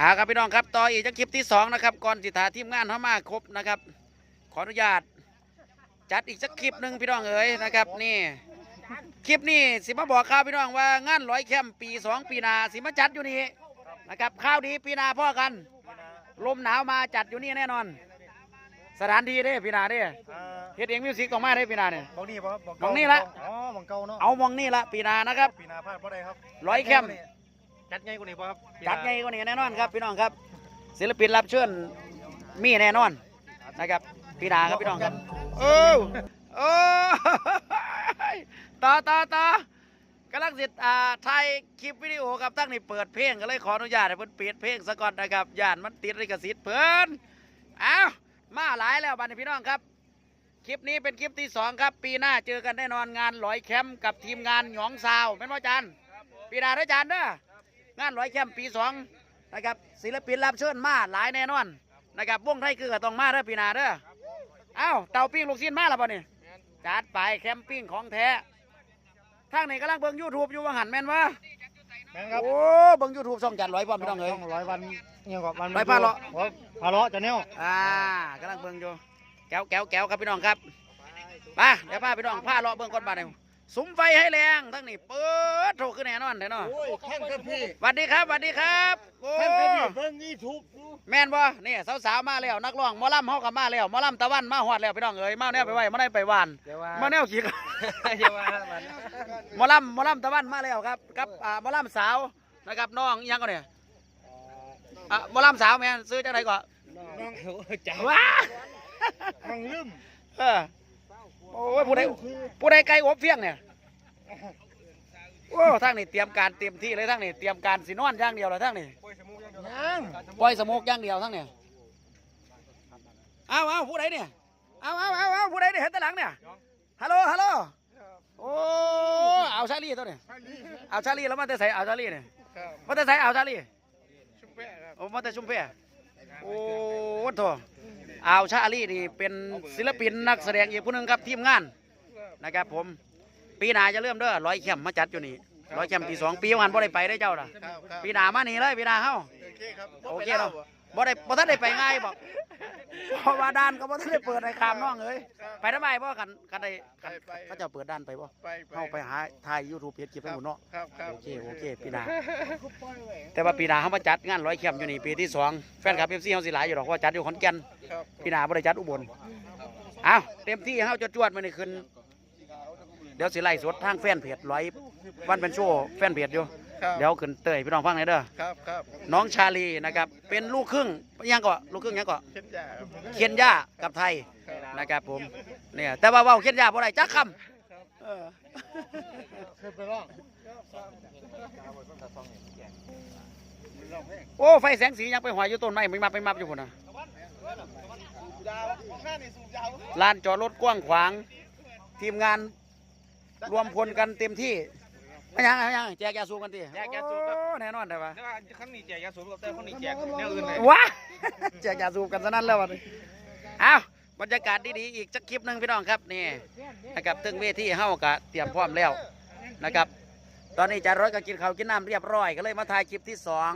อ่าครับพี่น้องครับต่ออีกจากคลิปที่สองนะครับก่อนสิถาทีมงานเข้ามาครบนะครับ ขออนุญาต จัดอีกสักคลิปหนึ่งพี่น้องเอ๋ยนะครับนี่ คลิปนี้สิมาบอกข่าวพี่น้องว่างานร้อยแคมป์ปีสองปีหนาสิมาจัดอยู่นี่นะครับข้าวดีปีหนาพ่อกัน ลมหนาวมาจัดอยู่นี่แน่นอน สถานที่เด้พี่นาเด้อ่าเฮ็ดเองมิวสิกออกมาได้ปีหนาเนี่ยบองนี่ป่ะบองนี่ละอ๋อบองเก่าเนาะเอามองนี่ละปีหนานะครับปีหนาพลาดเพราะใดครับร้อยแคมป์ จัดไงกว่านี้ป่ะครับปีหน้าจัดไงก็นี่แน่นอนครับพี่น้องครับ ศิลปินรับเชิญมีแน่นอนนะครับปีหนาครับพี่น้องครับโอ้โอ้ยต่อต่อต่อกำลังสิอ่าถ่ายคลิปวิดีโอครับตั้งนี่เปิดเพลงก็เลยขออนุญาตให้เพิ่นปิดเพลงซะก่อนนะครับย่านมันติดลิขสิทธิ์เพิ่นอ้าวมาหลายแล้วบัดนี้พี่น้องครับ คลิปนี้เป็นคลิปที่สองครับ ปีหน้าเจอกันแน่นอนงานลอยแคมป์กับทีมงานหยองซาวเป็นว่าจานปีหน้าได้อจานเด้อ งานลอยแคมป์ปีสองนะครับศิลปินรับเชิญมาหลายแน่นอนนะครับวงไทยคือก็ต้องมาเด้อปีหน้าเด้อเอ้าเต่าปิ้งลูกชิ้นมาแล้วป่ะนี่จัดไปแคมปิ้งของแท้ทางนี้กำลังเบิ่งยูทูบอยู่ว่าหันแม่นวะแม่นครับโอ้เบิ่งยูทูบส่องจัดร้อยพร้อมพี่น้องเอ้ยต้ร้อยวันเนี่ยกับวันร้อยพาเลาะโอ้ยพาเลาะจะเนี่ยอ่ากำลังเบิ่งอยู่แก้วแก้วแก้วครับพี่น้องครับมาเดี๋ยวพาพี่น้องพาเลาะเบิ่งก่อนบาดนี้ สุมไฟให้แรงทั้งนี้เปิดโถขึ้นแน่นอนแน่นอนโอ้ยแข่งกับพี่สวัสดีครับสวัสดีครับโอ้แข่งกับพี่เบิ่งนี่ทุบดูแม่นบ่นี่สาวๆมาแล้วนักร้องหมอลำเฮาก็มาแล้วหมอลำตะวันมาฮอดแล้วพี่น้องเอ้ยมาแนวไปไว้มาได้ไปหวานเดี๋ยวว่ามาแนวขี้เดี๋ยวว่ามันหมอลำหมอลำตะวันมาแล้วครับกับอ่าหมอลำสาวนะครับน้องอิหยังก็เนี่ยอะหมอลำสาวแม่นซื้อจังไดก่อนน้องเขาจ้าว้าน้องลืมเออ โอ้ยผู้ใดผู้ใดไกลอบเฟียงเนี่ยโอ้ทางนี้เตรียมการเตรียมที่เลยทางนี้เตรียมการสินอนอย่างเดียวเลยทางนี้ยังปล่อยสโมกอย่างเดียวทั้งเนี่ยเอาเอาผู้ใดเนี่ยเอาเอาเอาเอาผู้ใดเนี่ยเห็นแตหลังเนี่ยฮัลโหลฮัลโหลโอ้เอาชาลีตัวเนี่ยเอาชาลีแล้วมาแต่ใส่เอาชาลีเนี่ยมาแต่ใส่เอาชาลีโอ้มาแต่ชุมเพโอ้โถเอาชาลีนี่เป็นศิลปินนักแสดงอีกผู้หนึ่งครับทีมงานนะครับ ผม ปีหน้าจะเริ่มเด้อร้อยแคมป์มาจัดอยู่นี่ร้อยแคมป์ปีสองปีวันบ่ได้ไปได้อเจ้าล่ะครับครับปีหน้ามานี่เลยปีหน้าเฮาโอเคครับโอเคเนาะบ่ได้บ่ทันได้ไปง่ายบอกเพราะว่าด้านก็บ่ทันได้เปิดให้ขามน้องเอ้ย ไปทำไมบ่กันกันได้กันเขาเจะเปิดด้านไปบ่ไปเฮาไปหาถ่าย YouTube เพจคลิปให้หมดเนาะครับครับโอเคโอเคปีหน้าแต่ว่าปีหน้าเฮามาจัดงานร้อยแคมป์อยู่นี่ปีที่สองแฟนคลับ FC เฮาสิหลายอยู่ดอกเพราะว่าจัดอยู่ขอนแก่นครับปีหน้าบ่ได้จัดอุบลอ้าวเต็มที่เฮาจวดๆมื้อนี้ขึ้นเดี๋ยวสิไล่สดทางแฟนเพจร้อยวันเป็นโชว์แฟนเพจอยู่ครับเดี๋ยวขึ้นเตยพี่น้องฟังหน่อยเด้อครับครับน้องชาลีนะครับเป็นลูกครึ่งยังก็ลูกครึ่งยังก็เช่นยาครับเคียนย่ากับไทย นะครับผมเนี่ยแต่ว่าเว้าเคียนย่าบ่ได้จักคำเออเคยไปร้องโอ้ไฟแสงสียังไปหอยอยู่ต้นไม้ไม่มาไปมับอยู่พุ่นน่ะยาวของข้านี่สูบยาวลานจอดรถกว้างขวาง ทีมงานรวมพลกันเต็มที่ไม่ยังไม่ยังแจกยาสูบกันทีแจกยาสูบครับ โอ้แน่นอนได้ปะแต่ว่าครั้งนี้แจกยาสูบกับแต่ครั้งนี้แจกแนวอื่นเลยว้าแจกยาสูบกันซะนั่นแล้ววะนี่อ้าว บรรยากาศดีๆอีกสักคลิปหนึ่งพี่น้องครับนี่นะครับถึงเวทีเฮากะเตรียมพร้อมแล้วนะครับ ตอนนี้จารร้อยก็กินข้าวกินน้ำเรียบร้อยก็เลยมาถ่ายคลิปที่สอง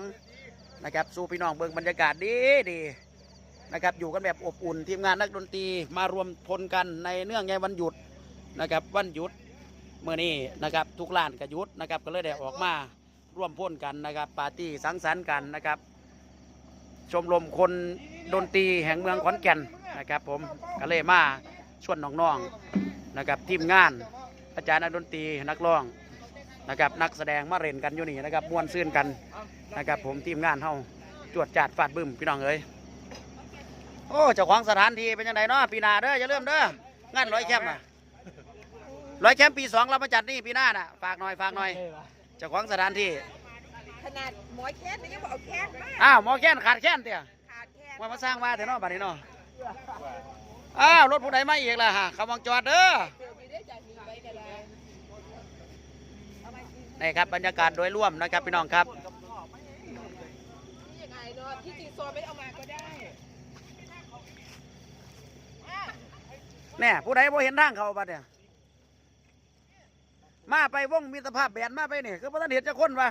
นะครับสู่พี่น้องเบิ่งบรรยากาศดีดีนะครับอยู่กันแบบอบอุ่นทีมงานนักดนตรีมารวมพลกันในเนื่องในวันหยุดนะครับวันหยุดเมื่อนี้นะครับทุกร้านก็หยุดนะครับก็เลยได้ออกมาร่วมพ้นกันนะครับปาร์ตี้สังสรรค์กันนะครับ ชมรมคนดนตรีแห่งเมืองขอนแก่น นะครับผมก็เลยมาชวนน้องๆนะครับทีมงาน อาจารย์นักดนตรีนักร้องนะครับนักแสดงมาเล่นกันอยู่นี่นะครับม่วนซื่นกันนะครับผมทีมงานเฮาจวดจาดฟาดบึ้มพี่น้องเอ้ยโอ้เจ้าของสถานที่เป็นยังไงเนาะปีหน้าเด้ออย่าลืมเด้องานร้อยแคมป์อะร้อยแคมป์ปีสองเรามาจัดนี่ปีหน้าน่ะฝากหน่อยฝากหน่อยเจ้าของสถานที่ขนาดหมอแค้นนี่ยังบอกเอาแค้นมาอ้าวหมอแค้นขาดแค้นเตี่ยขาดแค้นว่ามาสร้างมาแต่เนาะบัดนี้เนาะ อ้าวรถผู้ใดมาอีกล่ะฮะเขาบังจอดเด้อเดี๋ยวมีได้จากนี้ไปกันเลยเอามากินนี่ครับบรรยากาศโดยร่วมนะครับพี่น้องครับนี่ยังไงเนาะที่จริงโซไม่เอามาก็ได้แน่ผู้ใดบ่เห็นทางเขาบัดเนี่ยมาไปว่องมิตรภาพแบนมาไปเนี่ยคือบ่ทันเห็นจะคนวะ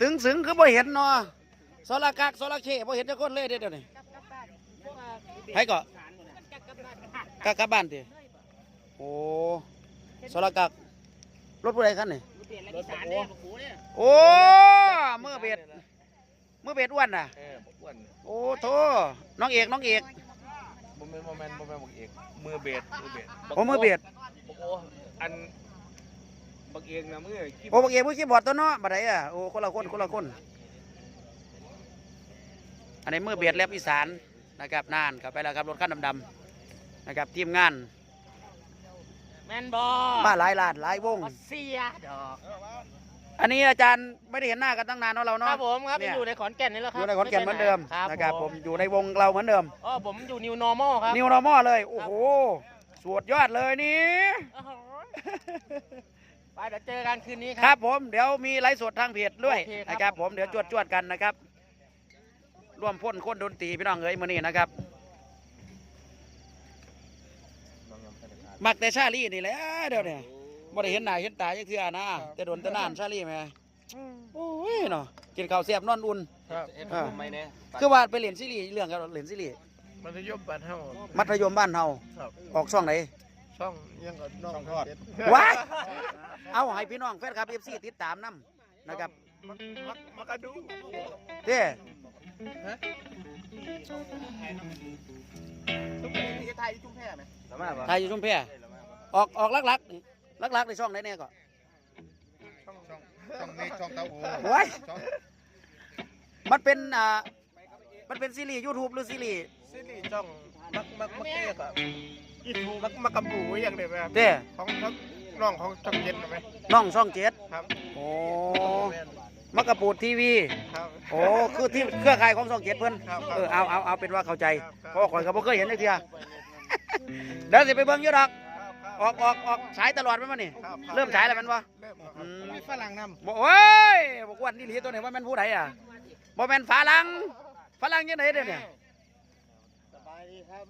ตึงสึงคือบ่เห็นเนาะโซลากักโซลาเคบ่เห็นจักคนเลยเด้อเดี๋ยวนี้กลับกลับบ้านเพราะว่า ให้ก็มันกลับกลับบ้านกักกลับบ้านติโอ้โซลากักรถผู้ใดคันนี่เปลี่ยนแล้วอีสานเนี่ยกูเนี่ยโอ้มือเบ็ดมือเบ็ดอ้วนน่ะเอออ้วนโอ้โถน้องเอกน้องเอกโมเมนต์โมเมนต์โมเมนต์บอกเอกมือเบสมือเบสโอ้มือเบ็ดโอ้อันบักเอกนะมือขี้โอ้บักเอกมือคีย์บอร์ดตัวเนาะบัดใดอะโอ้คนละคนคนละคนอันนี้มือเบ็ดแลบอีสาน นะครับนานกลับไปแล้วครับรถคันดำๆนะครับทีมงานแมนบอมาหลายล้านหลายวงรัสเซียดอกอันนี้อาจารย์ไม่ได้เห็นหน้ากันตั้งนานเนาะเราคเนาะ รับผมครับเนี่ย อยู่ในขอนแก่นนี่แหละคอรับยู่ในขอนแก่นเหมือนเดิมครับนะครับผมอยู่ในวงเราเหมือนเดิม อ๋อผมอยู่ New Normal ครับนิวนอร์มอเลย โอ้โหสวดยอดเลยนี่ โอ้โหไปเดี๋ยวเจอกันคืนนี้คครัรับ บผมเดี๋ยวมีไลฟ์สดทางเพจด้วยโอเคครับ นะครับผมเดี๋ยวจวดจวดๆกันนะครับ ร่วมพ่นคนดนตรีพี่น้องเอ้ยมื้อนี้นะครับ มักแต่ชาลีนี่แหละเดี๋ยวนี้บ่ได้เห็นหน้าเห็นตาจักเทื่อนะแต่โดนแต่นานชาลีแหม่โอ้ยเนาะกินข้าวแซ่บนอนอุ่นครับอ่าไม่แน่คือว่าไปเล่นซีรีส์เรื่องกับเล่นซีรีส์มันจะยมบัตรเท่ามัธยมบ้านเฮาครับออกช่องไหนช่องยังก็น้องทอดว้ายเอาให้พี่น้องแฟนคลับ FC ติดตามนํนะครับมักมักมักกระดูเด้ ทุกคนที่ไทยที่ชุ่มแพร่ไหมสามารถปะไทยอยู่ชุมแพออกออกลักๆนี่ลักๆในช่องไหนเนี่ยก็ ช่องช่องช่องเมฆช่องเต้าหู้ว้ายช่องมันเป็นอ่ามันเป็นซีรีส์ YouTube หรือซีรีส์ซีรีส์ช่องมักมักมักเอกอะอีทูมักมักกระบูอย่างเดียวไหมครับเด้ของทั้งน้องของช่องเย็นไหมน้องช่องเจ็ดครับโอ้มั กกะปูดทีวี ครับ โอ้ คือที่เครือข่ายของช่องเจ็ดเพิ่นครับเออเอาเอาเอาเป็นว่าเข้าใจ ครับเพราะว่าข่อยก็บ่เคยเห็นเลยเทียเดี๋ยวสิไปเบิ่งอยู่ดอก ออกออกออกฉายตลอดไหมมันนี่ ครับคบเริ่มฉายแล้วแมันบ่เริ่มแล้วคอืรับมมีฝรั่งนำบ่โอ้ยบ่กวนนี่หลีตัวนี้ว่าแม่นผู้ใดอะบ่แม่นฝรั่งฝรั่งยังไงเด้อเนี่ยสบายดีครับ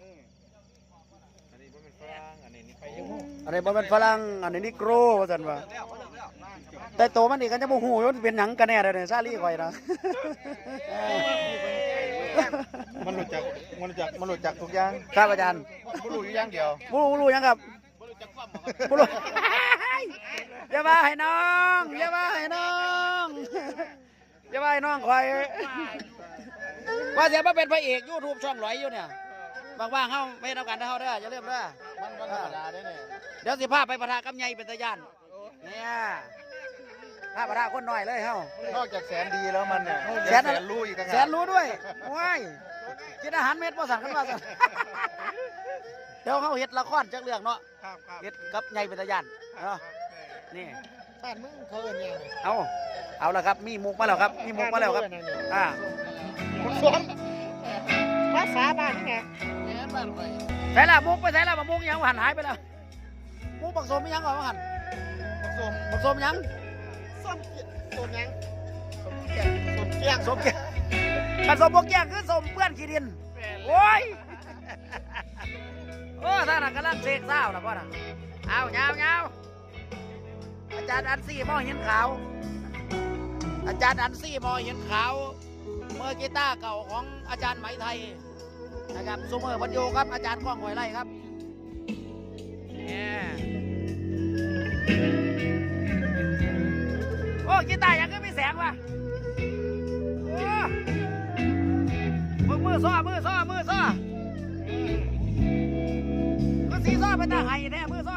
อืม อันนี้เป็นฝรั่งอันนี้นี่ไปยังอันนี้บ่แม่นฝรั่งอันนี้นิโกรว่าซั่นว่าแต่โตมันนี่ก็จะบ่ฮู้ว่ามันเป็นหยังกันแน่เด้อเนี่ยซาลี่ข่อยนะ มันรู้จักมันรู้จักมันรู้จักทุกอย่างครับอาจารย์มันรู้อยู่อย่างเดียวบ่รู้บ่รู้หยังครับบ่รู้อย่ามาให้น้องอย่ามาให้น้องอย่ามาให้น้องข่อยว่าเสียมาเป็นพระเอก YouTube ช่องหลอยอยู่เนี่ย ว่างๆเฮาไม่ทำกันเฮาเด้ออย่าลืมเด้อมันมันธรรมดาได้เนี่ยเดี๋ยวสิพาไปประทะกับใหญ่เป็นตะยานเนี่ยพาประทะคนน้อยเลยเฮานอกจากแสนดีแล้วมันเนี่ยแสนอะไรรู้อีกต่างหากแสนรู้ด้วยว้ายกินอาหารเม็ดบ่สั่งกันว่าสั่นเดี๋ยวเฮาเฮ็ดละครจักเรื่องเนาะครับครับเฮ็ดกับใหญ่เป็นตะยานเนาะนี่บ้านมึงเขาเอิ้นยังไงเอาเอาละครับมีมุกมาแล้วครับมีมุกมาแล้วครับอ่าคุณสวมภาษาบ้าน นี่ไงใส่ละมุกไปใส่ละมามุกยังหันหายไปแล้วมุกบักสมยังก่อนว่าหันสวมบักสมยังส้มเกียส้มยังส้มเกียส้มเกียสมเกียกันสมบกแก้งคือสมเปื้อนขี้ดินโอ้ยโอ้ท่านน่ะกำลังเสกเศร้าแล้วพ่อน่ะเอาเงาเงาอาจารย์อันซี่มอเห็นขาว อาจารย์อันซี่มอเห็นขาว เมื่อกีตาร์เก่าของอาจารย์ไหมไทย นะครับซูเมอร์พันโยครับอาจารย์ก้องหอยไร่ครับเนี่ยโอ้กีตาร์ยังก็มีแสงว่ะโอ้มือมือซ้อมือซ้อมือซ้อก็สีซ้อเป็นตาไห้แน่มือซ้อ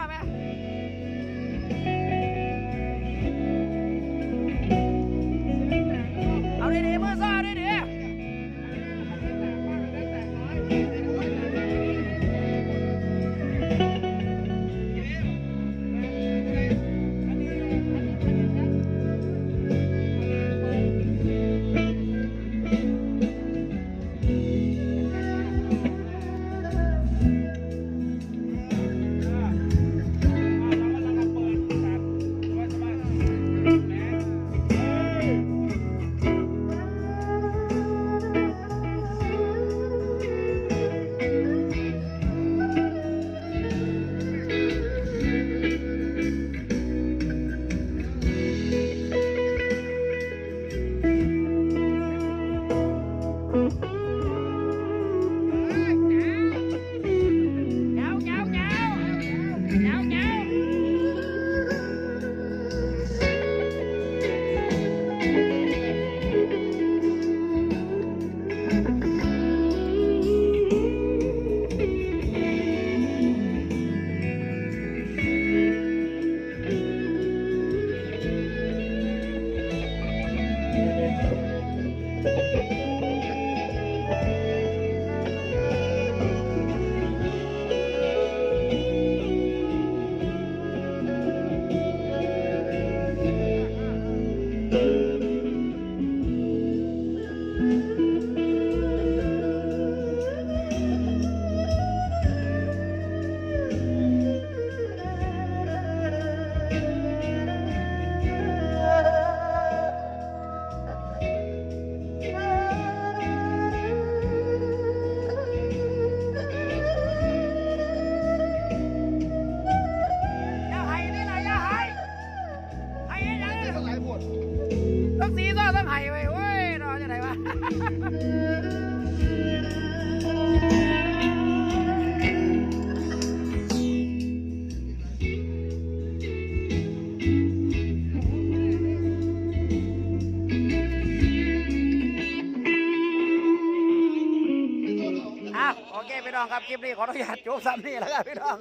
ครับคลิปนี้ขออนุญาตจบซ้ำนี่แล้วครับพี่น้อง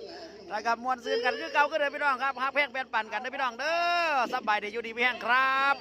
นะครับมวนซื้อกันคือเก่าก็เดินพี่น้องครับฮักแพงแปนปั่นกันเด้อพี่น้องเด้อสบายดีอยู่ดีพี่แห้งครับ